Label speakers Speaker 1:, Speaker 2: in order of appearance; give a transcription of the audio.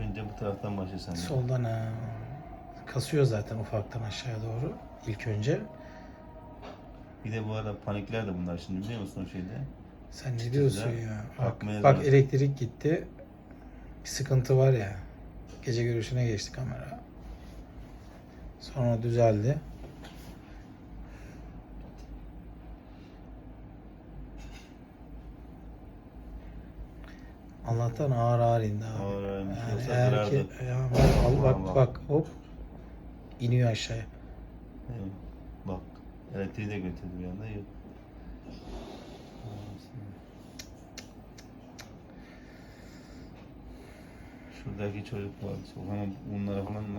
Speaker 1: Önce bu taraftan başlasan. ya.
Speaker 2: Soldan ha. Kasıyor zaten ufaktan aşağıya doğru ilk önce.
Speaker 1: Bir de bu arada panikler de bunlar şimdi biliyor musun o şeyde?
Speaker 2: Sen ne diyorsun ya? Bak,
Speaker 1: Akmaya
Speaker 2: bak elektrik gitti. Bir sıkıntı var ya. Gece görüşüne geçti kamera. Sonra düzeldi. Allah'tan ağır ağır indi abi.
Speaker 1: Ağır ağır inmiş.
Speaker 2: Eğer ki, ya al bak bak hop iniyor aşağıya.
Speaker 1: Evet. Bak elektriği de götürdü bir anda yok. Şuradaki çocuk var. Ama bunlara falan